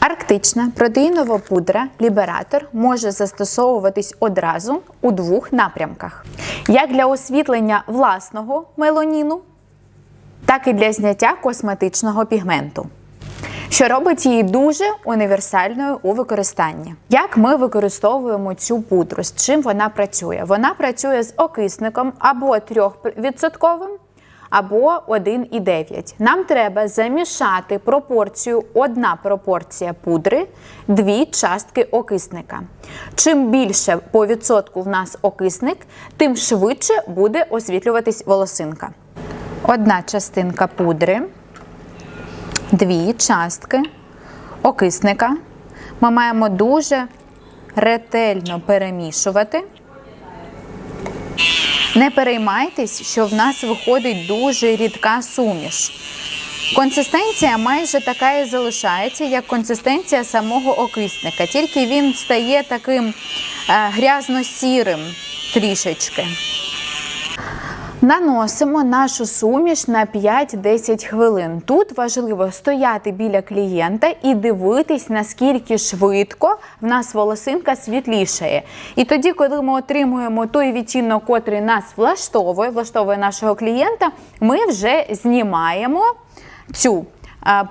Арктична протеїнова пудра Лібератор може застосовуватись одразу у двох напрямках: як для освітлення власного меланіну, так і для зняття косметичного пігменту. Що робить її дуже універсальною у використанні. Як ми використовуємо цю пудру? З чим вона працює? Вона працює з окисником або 3%, або 1,9. Нам треба замішати пропорцію одна пропорція пудри, дві частки окисника. Чим більше по відсотку в нас окисник, тим швидше буде освітлюватись волосинка. Одна частинка пудри, дві частки окисника. Ми маємо дуже ретельно перемішувати. Не переймайтесь, що в нас виходить дуже рідка суміш. Консистенція майже така і залишається, як консистенція самого окисника, тільки він стає таким е, грязно-сірим трішечки. Наносимо нашу суміш на 5-10 хвилин. Тут важливо стояти біля клієнта і дивитись, наскільки швидко в нас волосинка світлішає. І тоді, коли ми отримуємо той відтінок, котрий нас влаштовує, влаштовує нашого клієнта, ми вже знімаємо цю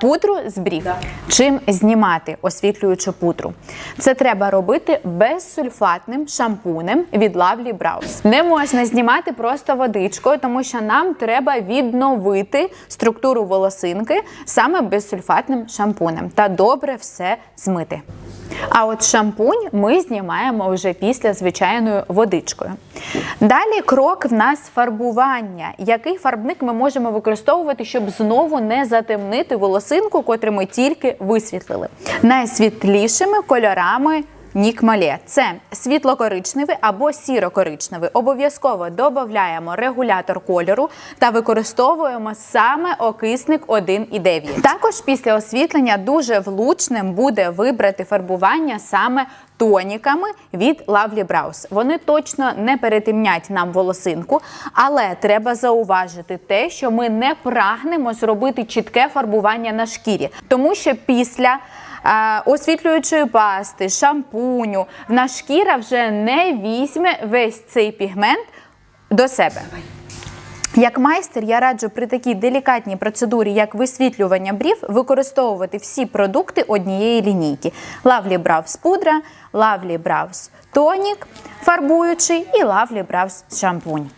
пудру з брів. Чим знімати освітлюючу пудру? Це треба робити безсульфатним шампунем від Lovely Brows. Не можна знімати просто водичкою, тому що нам треба відновити структуру волосинки саме безсульфатним шампунем та добре все змити. А от шампунь ми знімаємо вже після звичайною водичкою. Далі крок в нас фарбування. Який фарбник ми можемо використовувати, щоб знову не затемнити волосинку, котру ми тільки висвітлили? Найсвітлішими кольорами Нік Мале. Це світло-коричневий або сіро-коричневий. Обов'язково додаємо регулятор кольору та використовуємо саме окисник 1,9. Також після освітлення дуже влучним буде вибрати фарбування саме тоніками від Lovely Brows. Вони точно не перетемнять нам волосинку, але треба зауважити те, що ми не прагнемо зробити чітке фарбування на шкірі, тому що після освітлюючої пасти, шампуню, в шкіра вже не візьме весь цей пігмент до себе. Як майстер, я раджу при такій делікатній процедурі, як висвітлювання брів, використовувати всі продукти однієї лінійки: Lovely Brows пудра, Lovely Brows тонік, фарбуючий і Lovely Brows шампунь.